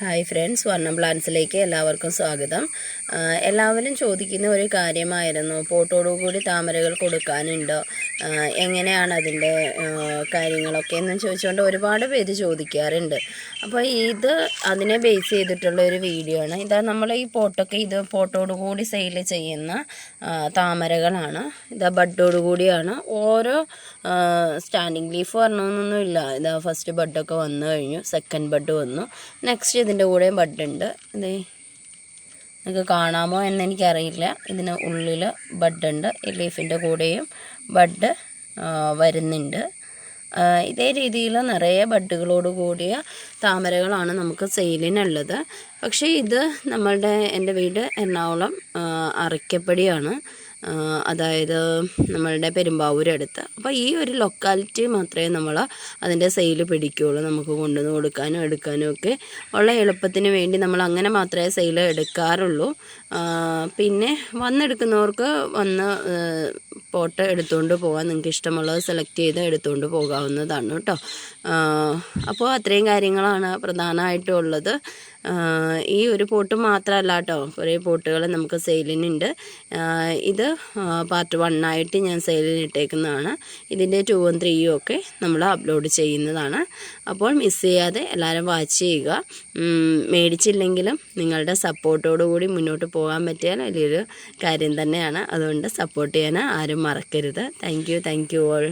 Hi friends വർണം പ്ലാൻസിലേക്ക് എല്ലാവർക്കും സ്വാഗതം. എല്ലാവരും ചോദിക്കുന്ന ഒരു കാര്യമായിരുന്നു. പോട്ടോടുകൂടി താമരകൾ കൊടുക്കാനുണ്ടോ? എങ്ങനെയാണ് അതിന്റെ കാര്യങ്ങളൊക്കെ എന്ന് ചോദിച്ചുകൊണ്ട് ഒരുപാട് പേര് ചോദിക്കാറുണ്ട്. അപ്പോൾ ഇത് അതിനെ ബേസ് ചെയ്തിട്ടുള്ള ഒരു വീഡിയോ ആണ്. ഇതാ നമ്മൾ ഈ പോട്ടൊക്കെ ഇത് പോട്ടോടുകൂടി സെയിൽ ചെയ്യുന്ന താമരകളാണ്. ഇതാ ബഡോട് കൂടിയാണ്. ഓരോ സ്റ്റാൻഡിങ് ലീഫ് വരണമെന്നൊന്നുമില്ല. ഇതാ ഫസ്റ്റ് ബഡൊക്കെ വന്നു കഴിഞ്ഞു സെക്കൻഡ് ബഡ് വന്നു. നെക്സ്റ്റ് ഇതിന്റെ കൂടെയും ബഡ് ഉണ്ട് ഇതേ നിങ്ങൾക്ക് കാണാമോ എന്ന് എനിക്കറിയില്ല. ഇതിന് ഉള്ളിൽ ബഡ് ഉണ്ട് ഈ ലീഫിന്റെ കൂടെയും ബഡ് വരുന്നുണ്ട്. ഇതേ രീതിയിൽ നിറയെ ബഡുകളോട് കൂടിയ താമരകളാണ് നമുക്ക് സെയിലിനുള്ളത്. പക്ഷേ ഇത് നമ്മളുടെ എന്റെ വീട് എറണാകുളം അറയ്ക്കപ്പടിയാണ്. അതായത് നമ്മളുടെ പെരുമ്പാവൂരടുത്ത്. അപ്പോൾ ഈ ഒരു ലൊക്കാലിറ്റി മാത്രമേ നമ്മൾ അതിന്റെ സെയിൽ പിടിക്കുകയുള്ളൂ നമുക്ക് കൊണ്ടുവന്ന് കൊടുക്കാനും എടുക്കാനും ഒക്കെ ഉള്ള എളുപ്പത്തിന് വേണ്ടി നമ്മൾ അങ്ങനെ മാത്രമേ സെയിൽ എടുക്കാറുള്ളൂ. പിന്നെ വന്നെടുക്കുന്നവർക്ക് വന്ന് പോട്ട് എടുത്തുകൊണ്ട് പോകാൻ നിങ്ങൾക്ക് ഇഷ്ടമുള്ളത് സെലക്ട് ചെയ്ത് എടുത്തുകൊണ്ട് പോകാവുന്നതാണ് കേട്ടോ. അപ്പോൾ അത്രയും കാര്യങ്ങളാണ് പ്രധാനമായിട്ടും ഉള്ളത്. ഈ ഒരു പോട്ട് മാത്രമല്ല കേട്ടോ കുറേ പോട്ടുകൾ നമുക്ക് സെയിലിനുണ്ട്. ഇത് പാർട്ട് വൺ ആയിട്ട് ഞാൻ സെയിലിന് ഇട്ടേക്കുന്നതാണ്. ഇതിന്റെ ടൂവും ത്രീയും ഒക്കെ നമ്മൾ അപ്ലോഡ് ചെയ്യുന്നതാണ്. അപ്പോൾ മിസ് ചെയ്യാതെ എല്ലാവരും വാച്ച് ചെയ്യുക. മേടിച്ചില്ലെങ്കിലും നിങ്ങളുടെ സപ്പോർട്ടോടു കൂടി മുന്നോട്ട് പോകാൻ പറ്റിയാൽ വലിയൊരു കാര്യം തന്നെയാണ്. അതുകൊണ്ട് സപ്പോർട്ട് ചെയ്യാൻ ആരും മറക്കരുത്. Thank you thank you all